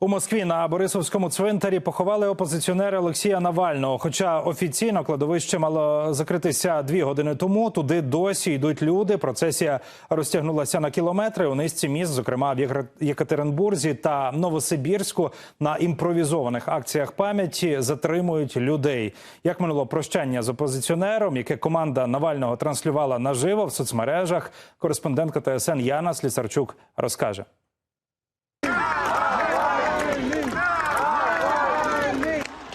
У Москві на Борисовському цвинтарі поховали опозиціонера Олексія Навального. Хоча офіційно кладовище мало закритися дві години тому. Туди досі йдуть люди. Процесія розтягнулася на кілометри. У низці міст, зокрема в Єкатеринбурзі та Новосибірську, на імпровізованих акціях пам'яті затримують людей. Як минуло прощання з опозиціонером, яке команда Навального транслювала наживо в соцмережах. Кореспондентка ТСН Яна Слісарчук розкаже.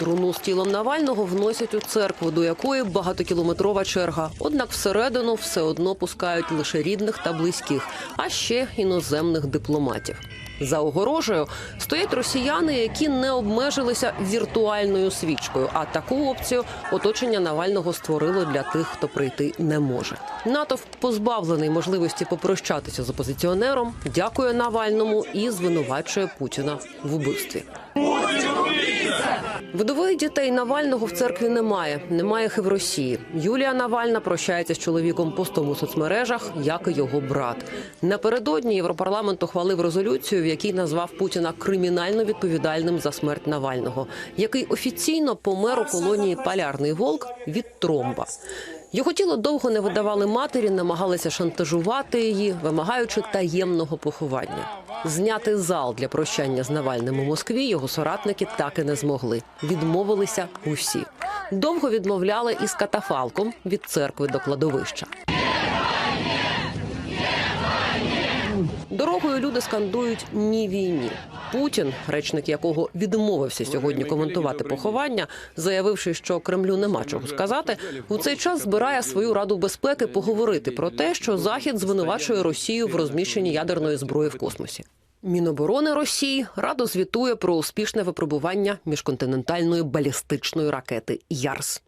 Труну з тілом Навального вносять у церкву, до якої багатокілометрова черга. Однак всередину все одно пускають лише рідних та близьких, а ще іноземних дипломатів. За огорожею стоять росіяни, які не обмежилися віртуальною свічкою. А таку опцію оточення Навального створило для тих, хто прийти не може. Натовп позбавлений можливості попрощатися з опозиціонером, дякує Навальному і звинувачує Путіна в убивстві. Вдових дітей Навального в церкві немає. Немає їх і в Росії. Юлія Навальна прощається з чоловіком постом у соцмережах, як і його брат. Напередодні Європарламент ухвалив резолюцію, в якій назвав Путіна кримінально відповідальним за смерть Навального, який офіційно помер у колонії Полярний Волк від тромба. Його тіло довго не видавали матері, намагалися шантажувати її, вимагаючи таємного поховання. Зняти зал для прощання з Навальним у Москві його соратники так і не змогли. Відмовилися усі. Довго відмовляли із катафалком від церкви до кладовища. Дорогою люди скандують ні війні. Путін, речник якого відмовився сьогодні коментувати поховання, заявивши, що Кремлю нема чого сказати, у цей час збирає свою раду безпеки поговорити про те, що Захід звинувачує Росію в розміщенні ядерної зброї в космосі. Міноборони Росії радо звітує про успішне випробування міжконтинентальної балістичної ракети Ярс.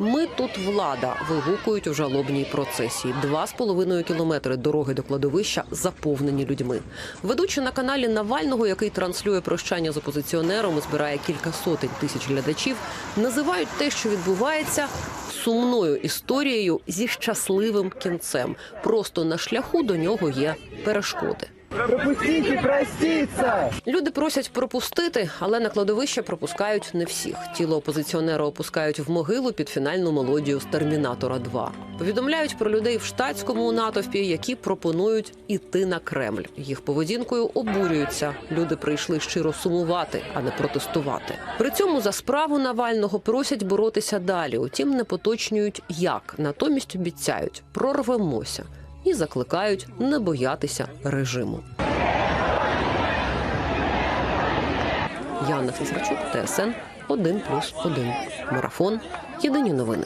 Ми тут влада вигукують у жалобній процесії. Два з половиною кілометри дороги до кладовища заповнені людьми. Ведучи на каналі Навального, який транслює прощання з опозиціонером і збирає кілька сотень тисяч глядачів, називають те, що відбувається, сумною історією зі щасливим кінцем. Просто на шляху до нього є перешкоди. Пропустите проститься! Люди просять пропустити, але на кладовище пропускають не всіх. Тіло опозиціонера опускають в могилу під фінальну мелодію з Термінатора 2 Повідомляють про людей в штатському натовпі, які пропонують іти на Кремль. Їх поведінкою обурюються. Люди прийшли щиро сумувати, а не протестувати. При цьому за справу Навального просять боротися далі. Утім, не поточнюють як. Натомість обіцяють прорвемося і закликають не боятися режиму. Яна Фісарчук, ТСН 1+,1. Марафон. Єдині новини.